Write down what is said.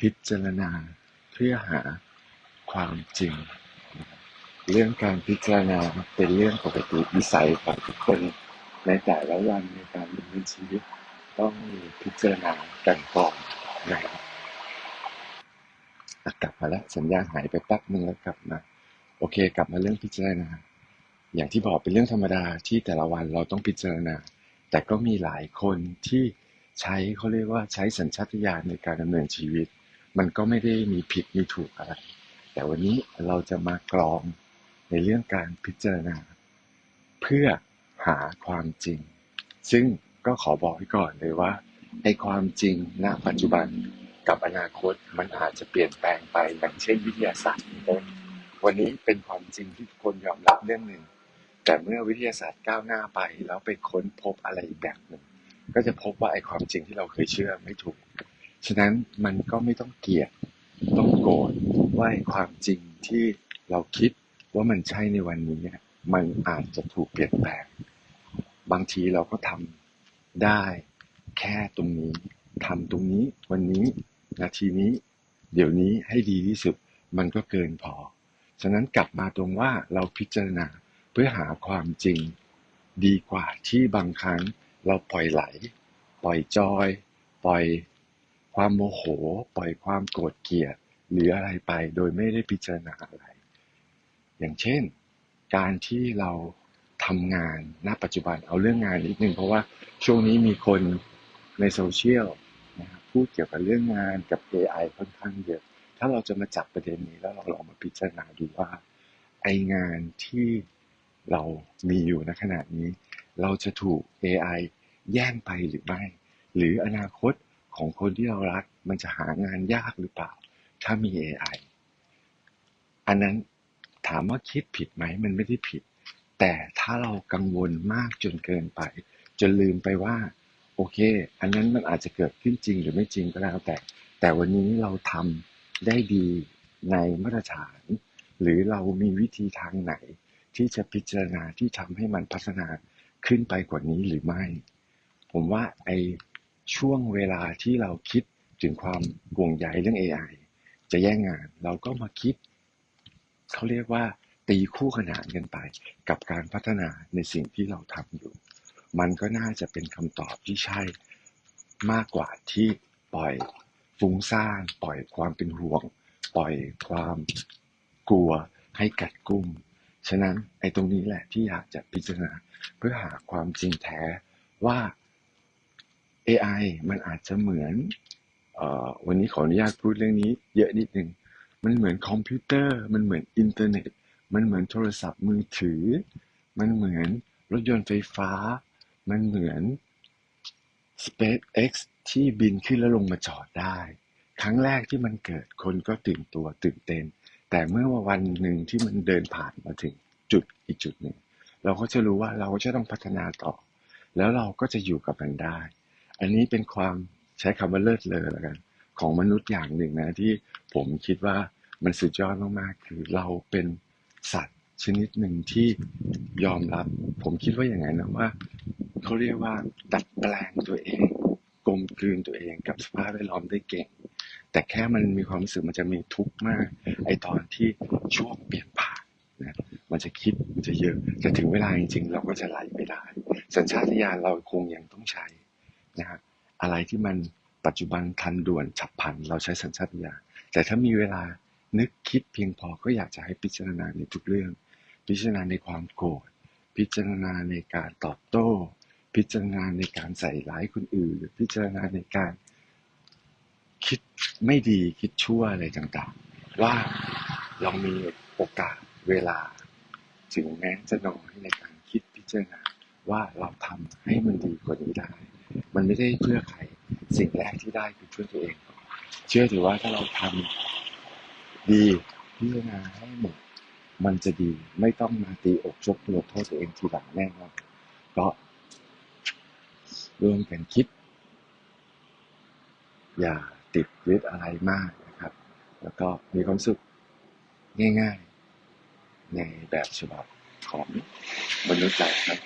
พิจารณาเพื่อหาความจริง เรื่องการพิจารณาเป็นเรื่องปกติวิสัยของทุกคนในแต่ละวันในการดำเนินชีวิตต้องมีพิจารณากันก่อนนะครับกลับมาแล้วสัญญาณหายไปแป๊บนึงแล้วกลับมาโอเค กลับมาเรื่องพิจารณา อย่างที่บอกเป็นเรื่องธรรมดาที่แต่ละวันเราต้องพิจารณา แต่ก็มีหลายคนที่ใช้เขาเรียกว่าใช้สัญชาตญาณในการดำเนินชีวิต มันก็ไม่ได้มีผิดมีถูกอะไร แต่วันนี้เราจะมากรองในเรื่องการพิจารณา เพื่อหาความจริง ซึ่งก็ขอบอกไว้ก่อนเลยว่าไอ้ความจริงณปัจจุบันกับอนาคตมันอาจจะเปลี่ยนแปลงไปอย่างเช่นวิทยาศาสตร์เป็นต้นวันนี้เป็นความจริงที่ทุกคนยอมรับเรื่องหนึ่ง แต่เมื่อวิทยาศาสตร์ก้าวหน้าไปแล้วไปค้นพบอะไรอีกแบบหนึ่งก็จะพบว่าไอ้ความจริงที่เราเคยเชื่อไม่ถูก ฉะนั้นมันก็ไม่ต้องเกลียดต้องโกรธว่าความจริงที่เราคิดว่ามันใช่ในวันนี้มันอาจจะถูกเปลี่ยนแปลง บางทีเราก็ทำได้แค่ตรงนี้ทำตรงนี้วันนี้นาทีนี้ เดี๋ยวนี้ให้ดีที่สุดมันก็เกินพอ ฉะนั้นกลับมาตรงว่าเราพิจารณาเพื่อหาความจริง ดีกว่าที่บางครั้งเราปล่อยไหล ปล่อยจอย ปล่อย ความโมโหปล่อยความโกรธเกลียดหรืออะไรไปโดยไม่ได้พิจารณาอะไร อย่างเช่น การที่เราทำงานณปัจจุบันเอาเรื่องงานนิดนึงเพราะว่าช่วงนี้มีคนในโซเชียลนะครับพูดเกี่ยวกับเรื่องงานกับ AI ค่อนข้างเยอะ ถ้าเราจะมาจับประเด็นนี้แล้วเราลองมาพิจารณาดูว่าไองานที่เรามีอยู่ณขณะนี้ เราจะถูก AI แย่งไปหรือไม่ หรืออนาคต ของคนที่เรารัก มันจะหางานยากหรือเปล่า ถ้ามี AI อันนั้นถามว่าคิดผิดไหมมันไม่ได้ผิด แต่ถ้าเรากังวลมากจนเกินไป จนลืมไปว่า โอเค อันนั้นมันอาจจะเกิดขึ้นจริงหรือไม่จริงก็แล้วแต่ แต่วันนี้เราทำได้ดีในมาตรฐาน หรือเรามีวิธีทางไหน ที่จะพิจารณาที่ทำให้มันพัฒนาขึ้นไปกว่านี้หรือไม่ ผมว่าไอ ช่วงเวลาที่เราคิดถึงความห่วงใยเรื่อง AI จะแย่งงานเราก็มาคิด เขาเรียกว่า ตีคู่ขนานกันไป กับการพัฒนาในสิ่งที่เราทำอยู่ มันก็น่าจะเป็นคำตอบที่ใช่มากกว่าที่ปล่อยฟุ้งซ่านปล่อยความเป็นห่วง ปล่อยความกลัวให้กัดกุ้มฉะนั้นไอ้ตรงนี้แหละที่อยากจะพิจารณาเพื่อหาความจริงแท้ว่า AI มันอาจจะเหมือนออวันนี้ขออนุญาตพูดเรื่องนี้ เยอะนิดนึง มันเหมือนคอมพิวเตอร์ มันเหมือนอินเทอร์เน็ต มันเหมือนโทรศัพท์มือถือ มันเหมือนรถยนต์ไฟฟ้า มันเหมือน SpaceX ที่บินขึ้นแล้วลงมาจอดได้ ครั้งแรกที่มันเกิดคนก็ตื่นตัวตื่นเต้น แต่เมื่อวันหนึ่งที่มันเดินผ่านมาถึงจุดอีกจุดหนึ่ง เราก็จะรู้ว่าเราก็จะต้องพัฒนาต่อ แล้วเราก็จะอยู่กับมันได้ อันนี้เป็นความใช้คำว่าเลิศเลอแล้วกัน ของมนุษย์อย่างหนึ่งนะ ที่ผมคิดว่ามันสุดยอดมากๆ คือเราเป็นสัตว์ชนิดหนึ่งที่ยอมรับ ผมคิดว่าอย่างไงนะว่าเขาเรียกว่าดัดแปลงตัวเองกลมกลืนตัวเองกับสภาพแวดล้อมได้เก่ง แต่แค่มันมีความรู้สึกมันจะมีทุกข์มาก ไอตอนที่ช่วงเปลี่ยนผ่านนะมันจะคิดมันจะเยอะแต่ถึงเวลาจริงๆ เราก็จะไหลไปได้ สัญชาตญาณเราคงยังต้องใช้ นะครับอะไรที่มันปัจจุบันทันด่วนฉับพลันเราใช้สัญชาตญาณแต่ถ้ามีเวลานึกคิดเพียงพอก็อยากจะให้พิจารณาในทุกเรื่อง พิจารณาในความโกรธพิจารณาในการตอบโต้ พิจารณาในการใส่ร้ายคนอื่นหรือพิจารณาในการคิดไม่ดีคิดชั่วอะไรต่างๆ ว่าเรามีโอกาสเวลา ถึงแม้จะน้อยในการคิดพิจารณาว่าเราทำให้มันดีกว่านี้ได้ มันไม่ได้เพื่อใคร สิ่งแรกที่ได้คือเพื่อตัวเอง เชื่อถือว่าถ้าเราทำดีพิจารณาให้หมด มันจะดีไม่ต้องมาตีอกชกตัวโทษตัวเองทีหลังแน่นอนก็ร่วมกันคิด อย่าติดยึดอะไรมากนะครับ แล้วก็มีความสุขง่าย ๆ ในแบบฉบับของมนุษย์เราครับ